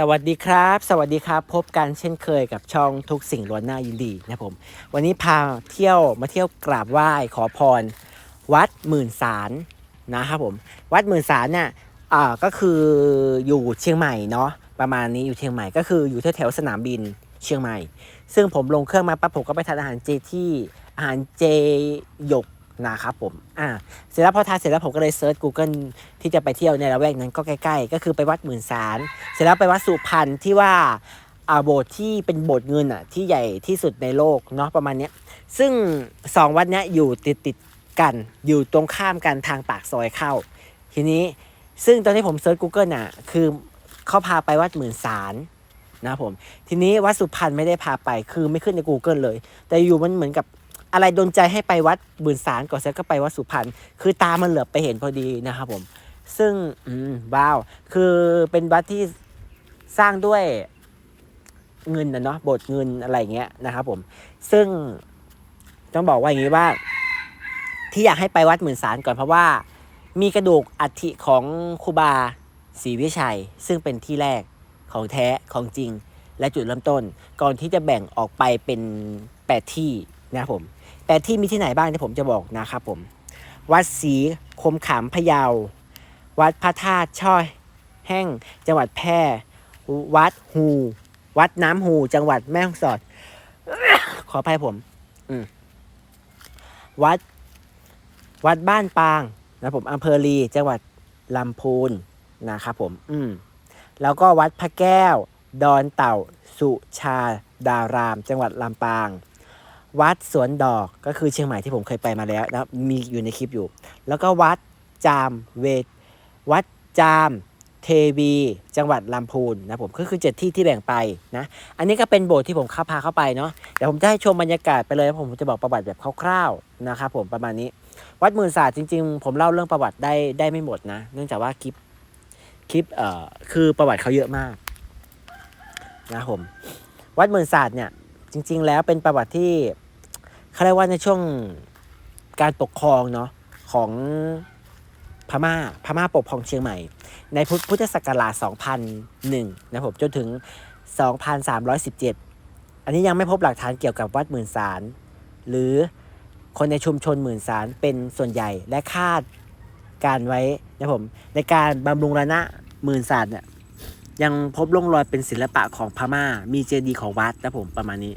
สวัสดีครับ สวัสดีครับ พบกันเช่นเคยกับช่องทุกสิ่งล้วนหน้ายินดีนะครับผม วันนี้พาเที่ยวมาเที่ยวกราบไหว้ขอพร วัดหมื่นสารนะครับผม วัดหมื่นสารเนี่ยอ่าก็คืออยู่เชียงใหม่เนาะประมาณนี้อยู่เชียงใหม่ก็คืออยู่แถวๆสนามบินเชียงใหม่ ซึ่งผมลงเครื่องมาปั๊บผมก็ไปทานอาหารเจที่อาหารเจหยก นะครับผม อ่า เสร็จแล้วพอทานเสร็จแล้วผมก็เลยเซิร์ช Google ที่จะไปเที่ยวในละแวกนั้นก็ใกล้ๆ ก็คือไปวัดหมื่นสารเสร็จแล้วไปวัดสุพรรณที่ว่าอ่าโบสถ์ที่เป็นโบสถ์เงินอะที่ใหญ่ที่สุดในโลกเนาะประมาณเนี้ย ซึ่งสองวัดเนี้ยอยู่ติดติดกัน อยู่ตรงข้ามกันทางปากซอยเข้า ทีนี้ ซึ่งตอนที่ผมเซิร์ช Google อะ คือเขาพาไปวัดหมื่นสารนะครับผม ทีนี้วัดสุพรรณไม่ได้พาไป คือไม่ขึ้นใน Google เลย แต่อยู่มันเหมือนกับ อะไรดนใจให้ไปวัดบืนสารก่อนเสร็จก็ไปวัดสุพรรณคือตามันเหลือบไปเห็นพอดีนะครับผม ซึ่งอืมว้าว คือเป็นวัดที่สร้างด้วยเงินนะเนาะบสถ์เงินอะไรเงี้ยนะครับผม ซึ่งต้องบอกว่าอย่างนี้ว่า ที่อยากให้ไปวัดหมื่นสารก่อนเพราะว่า มีกระดูกอัฐิของครูบาศรีวิชัย ซึ่งเป็นที่แรกของแท้ของจริง และจุดเริ่มต้น ก่อนที่จะแบ่งออกไปเป็นแปดที่นะครับผม แปดที่มีที่ไหนบ้างที่ผมจะบอกนะครับผม วัดศรีคมขามพะเยา วัดพระธาตุช่อแห้งจังหวัดแพร่ วัดหูวัดน้ำหูจังหวัดแม่ฮ่องสอด ขออภัยผม อืมวัด วัดบ้านปางนะผมอำเภอลีจังหวัดลำพูนนะครับผม อืม แล้วก็วัดพระแก้ว ดอนเต่า สุชาดาราม จังหวัดลำปาง วัดสวนดอกก็คือเชียงใหม่ที่ผมเคยไปมาแล้วนะมีอยู่ในคลิปอยู่ แล้วก็วัดจามเวทวัดจามเทวีจังหวัดลำพูนนะผมก็คือเจ็ดที่ที่แบ่งไปนะอันนี้ก็เป็นโบสถ์ที่ผมเข้าพาเข้าไปเนาะเดี๋ยวผมจะให้ชมบรรยากาศไปเลยผมจะบอกประวัติแบบคร่าวๆนะครับผมประมาณนี้ วัดหมื่นศาสตร์จริง ๆ ผมเล่าเรื่องประวัติได้ได้ไม่หมดนะ เนื่องจากว่าคลิปคลิปเอ่อคือประวัติเขาเยอะมากนะผมวัดหมื่นศาสตร์เนี่ยจริง ๆ แล้วเป็นประวัติที่ เขาเรียกว่าในช่วงการปกครองเนาะของพม่าพม่าปกครองเชียงใหม่ ในพุทธพุทธศักราช 2001 นะผมจนถึง 2317 อันนี้ยังไม่พบหลักฐานเกี่ยวกับวัดหมื่นสาร หรือคนในชุมชนหมื่นสารเป็นส่วนใหญ่และคาดการไว้นะผมในการบำรุงระนะหมื่นสารเนี่ยยังพบร่องรอยเป็นศิลปะของพม่า มีเจดีย์ของวัดนะผมประมาณนี้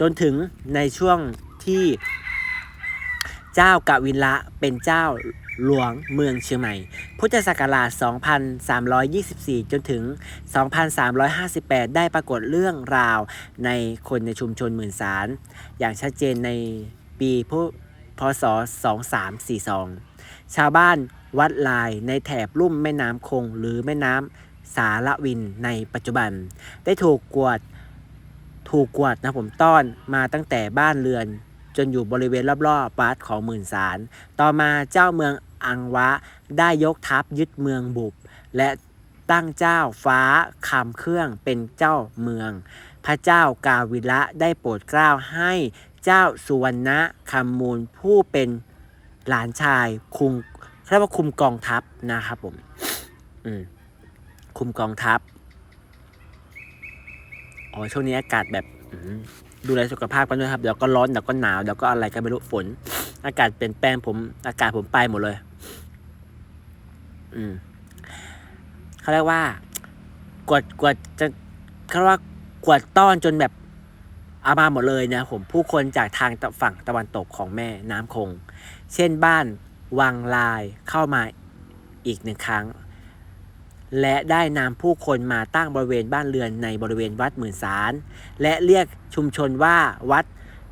จนถึงในช่วงที่เจ้ากวินละเป็นเจ้าหลวงเมืองเชียงใหม่ พุทธศักราช 2324 จนถึง 2358 ได้ปรากฏเรื่องราวในคนในชุมชนหมื่นสารอย่างชัดเจนในปีพพศ 2342 ชาวบ้านวัดลายในแถบลุ่มแม่น้ำคงหรือแม่น้ำสารวินในปัจจุบัน ได้ถูกกวด ถูกกวดนะผมต้อนมาตั้งแต่บ้านเรือน จนอยู่บริเวณรอบๆวัดของหมื่นสาร ต่อมาเจ้าเมืองอังวะได้ยกทัพยึดเมืองบุบ และตั้งเจ้าฟ้าคำเครื่องเป็นเจ้าเมือง พระเจ้ากาวิระได้โปรดเกล้าให้เจ้าสุวรรณะคำมูลผู้เป็นหลานชายคุมเรียกว่าคุมกองทัพนะครับผม อืมคุมกองทัพ อ๋อช่วงนี้อากาศแบบดูแลสุขภาพกันด้วยครับเดี๋ยวก็ร้อนเดี๋ยวก็หนาวเดี๋ยวก็อะไรก็ไม่รู้ฝน อากาศเปลี่ยนแปลงผมอากาศผมไปหมดเลย อืมเขาเรียกว่ากวดกวดจะเขาเรียกว่ากวดต้อนจนแบบอามาหมดเลยนะผมผู้คนจากทางฝั่งตะวันตกของแม่น้ำคง เช่นบ้านวังลายเข้ามาอีกหนึ่งครั้ง และได้นำผู้คนมาตั้งบริเวณบ้านเรือนในบริเวณวัดหมื่นสาร และเรียกชุมชนว่าวัด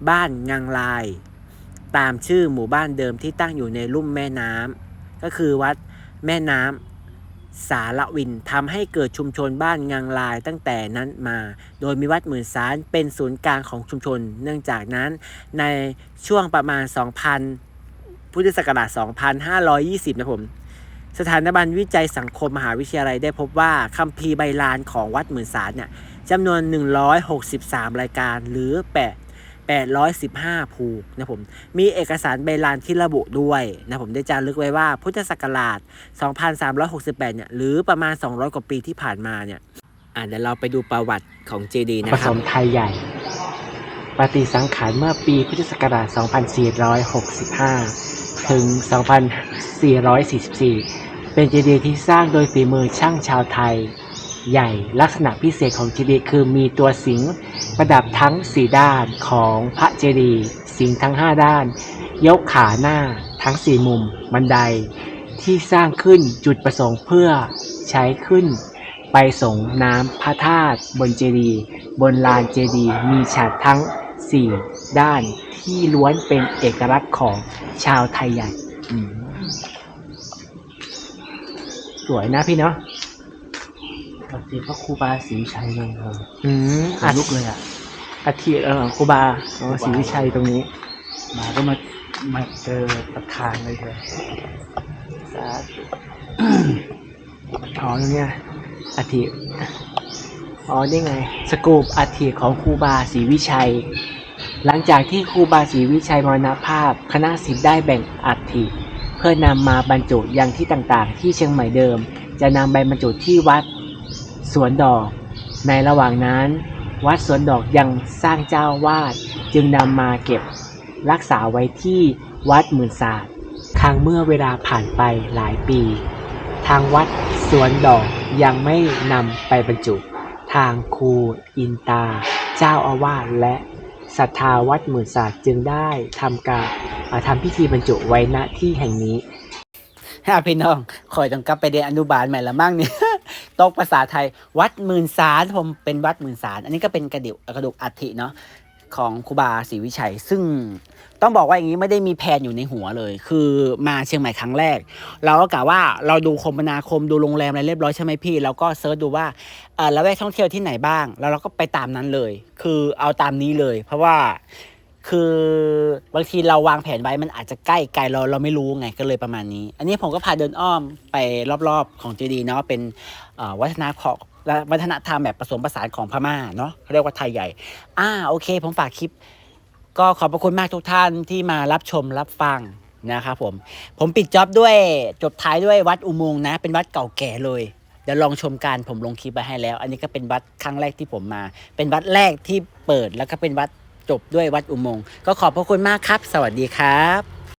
บ้านงังลาย ตามชื่อหมู่บ้านเดิมที่ตั้งอยู่ในลุ่มแม่น้ำก็คือวัดแม่น้ำสารวินทำให้เกิดชุมชนบ้านงังลายตั้งแต่นั้นมา โดยมีวัดหมื่นสารเป็นศูนย์กลางของชุมชน เนื่องจากนั้นในช่วงประมาณ 2,000 พุทธศักราช 2,520 นะผม สถานบันวิจัยสังคมมหาวิทยาลัยได้พบว่าคัมภีร์ใบลานของวัดหมื่นสารเนี่ยจำนวน 163 รายการหรือ 8 815 ผูกนะผม มีเอกสารใบลานที่ระบุด้วยนะผมได้จารึกไว้ว่าพุทธศักราช 2368 เนี่ยหรือประมาณ 200 กว่าปีที่ผ่านมาเนี่ยอ่าเดี๋ยวเราไปดูประวัติของเจดีนะครับผสมไทยใหญ่ ปฏิสังขารเมื่อปีพุทธศักราช 2465 ถึง 2444 เป็นเจดีย์ที่สร้างโดยฝีมือช่างชาวไทย ใหญ่ลักษณะพิเศษของเจดีย์คือมีตัวสิงประดับทั้ง 4 ด้านของพระเจดีย์สิงทั้ง 5 ด้าน ยกขาหน้าทั้ง 4 มุมบันไดที่สร้างขึ้นจุดประสงค์เพื่อใช้ขึ้น ไปส่งน้ำพระธาตุบนเจดีย์บนลานเจดีย์มีฉากทั้ง 4ด้านที่ล้วนเป็นเอกลักษณ์ของชาวไทยใหญ่อืมสวยนะพี่เนาะปฏิพระครูบาศรีชัยนังครับอืมขอันดลุกเลยอะอัฐิเออครูบาอ๋อศรีวิชัยตรงนี้ มาก็มามาเจอประธานเลยเลยสาธุอ๋อตรงเนี้ยอัฐิอ๋อนี่ไง สกูปอัฐิของครูบาศรีวิชัย หลังจากที่ครูบาศรีวิชัยมรณภาพ คณะศิษย์ได้แบ่งอัฐิ เพื่อนำมาบรรจุยังที่ต่างๆ ที่เชียงใหม่เดิม จะนำไปบรรจุที่วัดสวนดอก ในระหว่างนั้น วัดสวนดอกยังสร้างเจ้าวาดจึงนำมาเก็บรักษาไว้ที่วัดหมื่นศาสตร์ครั้งเมื่อเวลาผ่านไปหลายปี ทางวัดสวนดอกยังไม่นำไปบรรจุ ทางครูอินตา เจ้าอาวาสและ ศรัทธาวัดหมื่นศาสตร์จึงได้ทำการทำพิธีบรรจุไว้ณที่แห่งนี้ฮ่าพี่น้องคอยต้องกลับไปเรียนอนุบาลใหม่ละมั่งเนี่ยตกภาษาไทย วัดหมื่นสารผมเป็นวัดหมื่นสารอันนี้ก็เป็นกระดูกกระดูกอัฐิเนาะ ของครูบาศรีวิชัย ซึ่งต้องบอกว่าอย่างนี้ไม่ได้มีแผนอยู่ในหัวเลย คือมาเชียงใหม่ครั้งแรก เราก็กะว่าเราดูคมนาคมดูโรงแรมอะไรเรียบร้อยใช่ไหมพี่เราก็เซิร์ชดูว่าเออแล้วแวกท่องเที่ยวที่ไหนบ้าง แล้วเราก็ไปตามนั้นเลย คือเอาตามนี้เลย เพราะว่าคือบางทีเราวางแผนไว้มันอาจจะใกล้ไกลเราเราไม่รู้ไงก็เลยประมาณนี้ อันนี้ผมก็พาเดินอ้อมไปรอบๆของเจดีย์เนาะเป็นวัฒนธรรม วัฒนธรรมแบบผสมผสานของพม่าเนาะเขาเรียกว่าไทยใหญ่ อ่าโอเค ผมฝากคลิป ก็ขอบพระคุณมากทุกท่านที่มารับชมรับฟังนะครับผม ผมปิดจ็อบด้วยจบท้ายด้วยวัดอุโมงค์นะ เป็นวัดเก่าแก่เลยเดี๋ยวลองชมการผมลงคลิปไปให้แล้ว อันนี้ก็เป็นวัดครั้งแรกที่ผมมา เป็นวัดแรกที่เปิดแล้วก็เป็นวัดจบด้วยวัดอุโมงค์ก็ขอบพระคุณมากครับ สวัสดีครับ